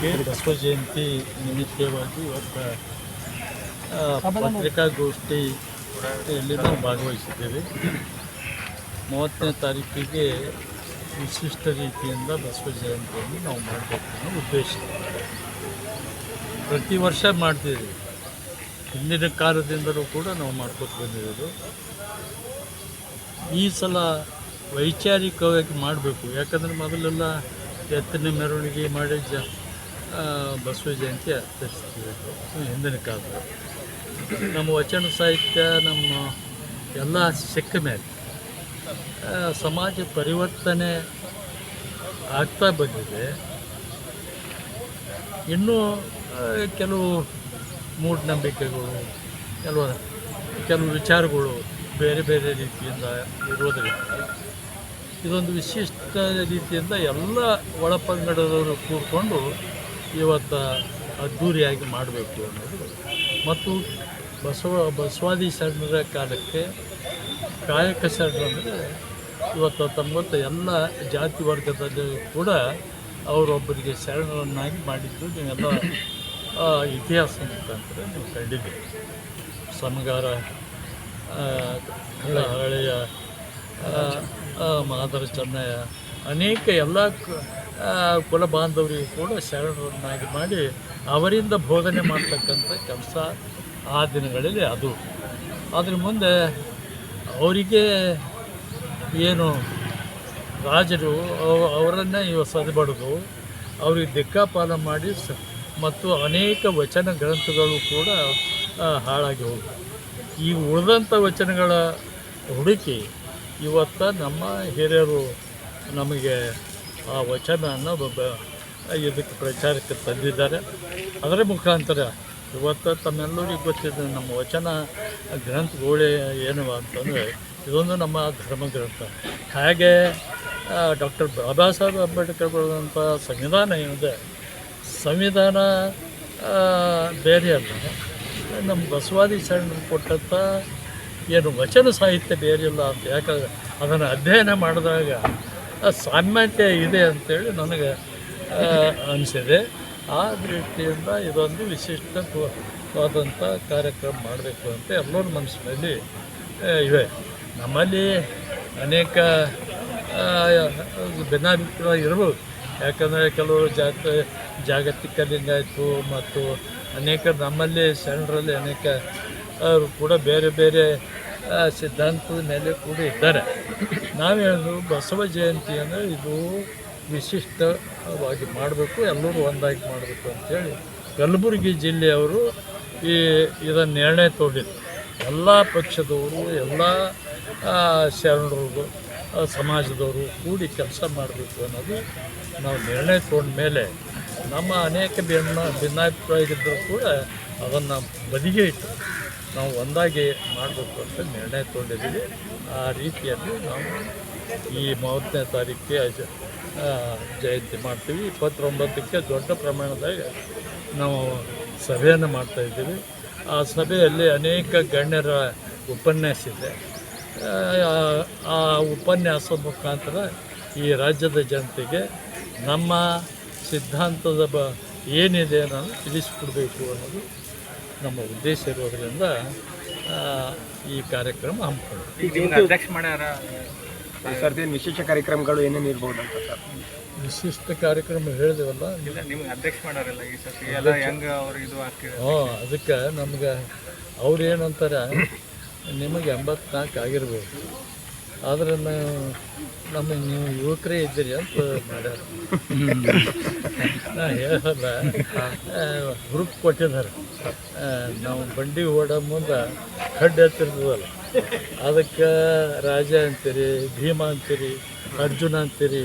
ಬಸವ ಜಯಂತಿ ನಿಮಿತ್ತವಾಗಿ ಇವತ್ತು ಪತ್ರಿಕಾಗೋಷ್ಠಿ ಪತ್ರಿಕಾಗೋಷ್ಠಿಯಲ್ಲಿ ನಾವು ಭಾಗವಹಿಸಿದ್ದೇವೆ. ಮೂವತ್ತನೇ ತಾರೀಕಿಗೆ ವಿಶಿಷ್ಟ ರೀತಿಯಿಂದ ಬಸವ ಜಯಂತಿಯನ್ನು ನಾವು ಮಾಡಬೇಕು ಅನ್ನೋ ಉದ್ದೇಶ. ಪ್ರತಿ ವರ್ಷ ಮಾಡ್ತಿದ್ದೀವಿ ಹಿಂದಿನ ಕಾಲದಿಂದಲೂ ಕೂಡ ನಾವು ಮಾಡ್ಕೊತ ಬಂದಿರೋದು. ಈ ಸಲ ವೈಚಾರಿಕವಾಗಿ ಮಾಡಬೇಕು. ಯಾಕಂದರೆ ಮೊದಲೆಲ್ಲ ಎತ್ತಿನ ಮೆರವಣಿಗೆ ಮಾಡಿ ಜ ಬಸವ ಜಯಂತಿ ಆಚರಿಸ್ತಿದ್ರು ಹಿಂದಿನ ಕಾಲದಲ್ಲಿ ನಮ್ಮ ವಚನ ಸಾಹಿತ್ಯ, ನಮ್ಮ ಎಲ್ಲ ಸಿಕ್ಕ ಮೇಲೆ ಸಮಾಜ ಪರಿವರ್ತನೆ ಆಗ್ತಾ ಬಂದಿದೆ. ಇನ್ನೂ ಕೆಲವು ಮೂಢನಂಬಿಕೆಗಳು, ಕೆಲವು ಕೆಲವು ವಿಚಾರಗಳು ಬೇರೆ ಬೇರೆ ರೀತಿಯಿಂದ ಇರೋದರಿಂದ ಇದೊಂದು ವಿಶಿಷ್ಟ ರೀತಿಯಿಂದ ಎಲ್ಲ ಒಳಪಂಗಡದವರು ಕೂಡಿಕೊಂಡು ಇವತ್ತು ಅದ್ಧೂರಿಯಾಗಿ ಮಾಡಬೇಕು ಅನ್ನೋದು. ಮತ್ತು ಬಸವ, ಬಸವಾದಿ ಶರಣರ ಕಾಲಕ್ಕೆ ಕಾಯಕ ಶರಣರು ಅಂದರೆ ಇವತ್ತು ತಮ್ಮತ್ತ ಎಲ್ಲ ಜಾತಿ ವರ್ಗದಲ್ಲಿ ಕೂಡ ಅವರೊಬ್ಬರಿಗೆ ಶರಣರನ್ನಾಗಿ ಮಾಡಿದ್ದು ನೀವೆಲ್ಲ ಇತಿಹಾಸ ಮುಖಾಂತರ ನೀವು ಕಂಡಿದ್ದೀರಿ. ಸಮಗಾರ ಹಳೆಯ ಮಾದರ ಚೆನ್ನಯ್ಯ, ಅನೇಕ ಎಲ್ಲ ಕುಲ ಬಾಂಧವರಿಗೆ ಕೂಡ ಶರಣರನ್ನಾಗಿ ಮಾಡಿ ಅವರಿಂದ ಬೋಧನೆ ಮಾಡ್ತಕ್ಕಂಥ ಕೆಲಸ ಆ ದಿನಗಳಲ್ಲಿ ಅದು. ಅದ್ರ ಮುಂದೆ ಅವರಿಗೆ ಏನು ರಾಜರು ಅವ- ಅವರನ್ನೇ ಇವ ಸದಬಡಿದು ಅವರಿಗೆ ದಿಕ್ಕಾಪಾಲ ಮಾಡಿ ಸ, ಮತ್ತು ಅನೇಕ ವಚನ ಗ್ರಂಥಗಳು ಕೂಡ ಹಾಳಾಗಿ ಹೋಗಿವೆ ಈ ಉಳಿದಂಥ ವಚನಗಳ ಹುಡುಕಿ ಇವತ್ತು ನಮ್ಮ ಹಿರಿಯರು ನಮಗೆ ಆ ವಚನ ಅನ್ನೋದು ಇದಕ್ಕೆ ಪ್ರಚಾರಕ್ಕೆ ತಂದಿದ್ದಾರೆ. ಅದರ ಮುಖಾಂತರ ಇವತ್ತು ತಮ್ಮೆಲ್ಲರಿಗೂ ಗೊತ್ತಿದೆ ನಮ್ಮ ವಚನ ಗ್ರಂಥಗಳು ಏನು ಅಂತಂದರೆ ಇದೊಂದು ನಮ್ಮ ಧರ್ಮ ಗ್ರಂಥ. ಹಾಗೆ ಡಾಕ್ಟರ್ ಬಾಬಾ ಸಾಹೇಬ್ ಅಂಬೇಡ್ಕರ್ ಬರೆದಂಥ ಸಂವಿಧಾನ ಏನಿದೆ, ಸಂವಿಧಾನ ಬೇರೆ ಅಲ್ಲ. ನಮ್ಮ ಬಸವಾದಿ ಶರಣರು ಕೊಟ್ಟಂಥ ಏನು ವಚನ ಸಾಹಿತ್ಯ ಬೇರೆ ಇಲ್ಲ ಅಂತ ಯಾಕಂದ್ರೆ ಅದನ್ನು ಅಧ್ಯಯನ ಮಾಡಿದಾಗ ಸಾಮ್ಯತೆ ಇದೆ ಅಂತೇಳಿ ನನಗೆ ಅನಿಸಿದೆ. ಆ ದೃಷ್ಟಿಯಿಂದ ಇದೊಂದು ವಿಶಿಷ್ಟವಾದಂಥ ಕಾರ್ಯಕ್ರಮ ಮಾಡಬೇಕು ಅಂತ ಎಲ್ಲರ ಮನಸ್ಸಿನಲ್ಲಿ ಇವೆ. ನಮ್ಮಲ್ಲಿ ಅನೇಕ ಭಿನ್ನಾಭಿಪ್ರಾಯ ಇರ್ಬೋದು. ಯಾಕಂದರೆ ಕೆಲವರು ಜಾತ, ಜಾಗತಿಕ ಲಿಂಗಾಯಿತು ಮತ್ತು ಅನೇಕ ನಮ್ಮಲ್ಲಿ ಶರಣರಲ್ಲಿ ಅನೇಕ ಕೂಡ ಬೇರೆ ಬೇರೆ ಸಿದ್ಧಾಂತದ ಮೇಲೆ ಕೂಡ ಇದ್ದಾರೆ. ನಾವು ಹೇಳೋದು ಬಸವ ಜಯಂತಿ ಅಂದರೆ ಇದು ವಿಶಿಷ್ಟವಾಗಿ ಮಾಡಬೇಕು, ಎಲ್ಲರೂ ಒಂದಾಗಿ ಮಾಡಬೇಕು ಅಂಥೇಳಿ ಕಲಬುರಗಿ ಜಿಲ್ಲೆಯವರು ಈ ಇದನ್ನು ನಿರ್ಣಯ ತಗೊಂಡಿತ್ತು ಎಲ್ಲ ಪಕ್ಷದವರು, ಎಲ್ಲ ಶರಣರು ಸಮಾಜದವರು ಕೂಡಿ ಕೆಲಸ ಮಾಡಬೇಕು ಅನ್ನೋದು ನಾವು ನಿರ್ಣಯ ತೊಗೊಂಡ ಮೇಲೆ ನಮ್ಮ ಅನೇಕ ಭಿನ್ನ ಭಿನ್ನಾಭಿಪ್ರಾಯ ಇದ್ದರೂ ಕೂಡ ಅದನ್ನು ಬದಿಗೆ ಇಟ್ಟು ನಾವು ಒಂದಾಗಿ ಮಾಡಬೇಕು ಅಂತ ನಿರ್ಣಯ ತಗೊಂಡಿದ್ದೀವಿ. ಆ ರೀತಿಯಲ್ಲಿ ನಾವು ಈ ಮೂವತ್ತನೇ ತಾರೀಕಿಗೆ ಜಯಂತಿ ಮಾಡ್ತೀವಿ. ಇಪ್ಪತ್ತೊಂಬತ್ತಕ್ಕೆ ದೊಡ್ಡ ಪ್ರಮಾಣದಾಗ ನಾವು ಸಭೆಯನ್ನು ಮಾಡ್ತಾಯಿದ್ದೀವಿ ಆ ಸಭೆಯಲ್ಲಿ ಅನೇಕ ಗಣ್ಯರ ಉಪನ್ಯಾಸ ಇದೆ. ಆ, ಉಪನ್ಯಾಸ ಮುಖಾಂತರ ಈ ರಾಜ್ಯದ ಜನತೆಗೆ ನಮ್ಮ ಸಿದ್ಧಾಂತದ ಬ ಏನಿದೆ ನಾನು ತಿಳಿಸ್ಕೊಡ್ಬೇಕು ಅನ್ನೋದು ನಮ್ಮ ಉದ್ದೇಶ ಇರೋದರಿಂದ ಆ, ಈ ಕಾರ್ಯಕ್ರಮ ಹಮ್ಮಿಕೊಂಡು ಈಗ ನಿಮ್ಗೆ ಅಧ್ಯಕ್ಷ ಮಾಡ್ಯಾರ? ಸರ್ತಿ ವಿಶೇಷ ಕಾರ್ಯಕ್ರಮಗಳು ಏನೇನು ಇರ್ಬೋದು ಅಂತ ಸರ್? ವಿಶಿಷ್ಟ ಕಾರ್ಯಕ್ರಮ ಹೇಳಿದೆವಲ್ಲ? ಇಲ್ಲ ನಿಮ್ಗೆ ಅಧ್ಯಕ್ಷ ಮಾಡ್ಯಾರಲ್ಲ ಈ ಸತಿ ಎಲ್ಲ ಹೆಂಗ ಅವ್ರು ಇದು ಹಾಕಿದ್ರು? ಹ್ಞೂ ಅದಕ್ಕೆ ನಮ್ಗೆ ಅವ್ರು ಏನಂತಾರೆ ನಿಮಗೆ ಎಂಬತ್ನಾಲ್ಕು ಆಗಿರ್ಬೋದು. ಆದರೆ ನಾವು ನಮಗೆ ನೀವು ಯುವಕರೇ ಇದ್ದೀರಿ ಅಂತ ಮಾಡ್ಯಾರ. ನಾ ಹೇಳಲ್ಲ ಗ್ರೂಪ್ ಕೊಟ್ಟಿದ್ದಾರೆ. ನಾವು ಬಂಡಿ ಓಡೋ ಮುಂದೆ ಕಡ್ಡು ಎತ್ತಿರ್ತದಲ್ಲ. ಅದಕ್ಕೆ ರಾಜ ಅಂತೀರಿ, ಭೀಮ ಅಂತೀರಿ, ಅರ್ಜುನ ಅಂತೀರಿ,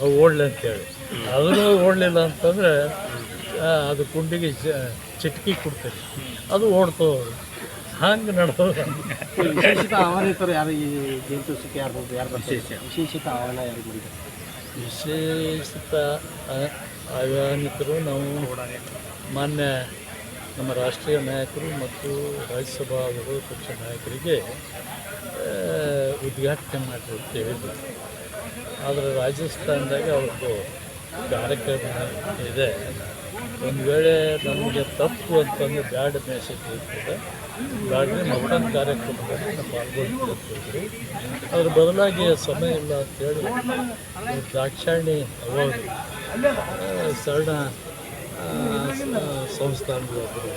ಅವು ಓಡ್ಲಿ ಅಂತೇಳಿ. ಅದನ್ನು ಓಡಲಿಲ್ಲ ಅಂತಂದರೆ ಅದು ಕುಂಡಿಗೆ ಚಿಟಕಿ ಕೊಡ್ತೀರಿ. ಅದು ಓಡ್ತವೆ ಹಂಗೆ ನಡೆದದ. ವಿಶೇಷಿತ ಆಹ್ವಾನಿತರು ಯಾರು ಈ ಜಯಂತ್ಯುತ್ಸವಕ್ಕೆ ಯಾರು? ಯಾರು ವಿಶೇಷ. ವಿಶೇಷಿತ ಆಹ್ವಾನ ಯಾರು ಬಂದಿದೆ ವಿಶೇಷಿತ ಆಹ್ವಾನಿತರು ನಾವು ಮಾನ್ಯ ನಮ್ಮ ರಾಷ್ಟ್ರೀಯ ನಾಯಕರು ಮತ್ತು ರಾಜ್ಯಸಭಾ ವಿರೋಧ ಪಕ್ಷ ನಾಯಕರಿಗೆ ಉದ್ಘಾಟನೆ ಮಾಡಿರಿ ಅಂತ ಹೇಳಿದ್ರು ಆದರೆ ರಾಜಸ್ಥಾನದಾಗ ಅವ್ರದ್ದು ಕಾರ್ಯಕ್ರಮ ಇದೆ. ಒಂದು ವೇಳೆ ನಮಗೆ ತಪ್ಪು ಅಂತಂದ್ರೆ ಬ್ಯಾಡ್ ಮೆಸೇಜ್ ಇರ್ತದೆ ಬ್ಯಾಡ್ರಿ ಮಟನ್ ಕಾರ್ಯಕ್ರಮದಲ್ಲಿ ನಾವು ಪಾಲ್ಗೊಳ್ತೀವಿ. ಅಂತ ಅದ್ರ ಬದಲಾಗಿ ಸಮಯ ಇಲ್ಲ ಅಂತೇಳಿ ಈ ದಾಕ್ಷಾಯಣಿ ಅವರು ಸಣ್ಣ ಸಂಸ್ಥಾನಗಳು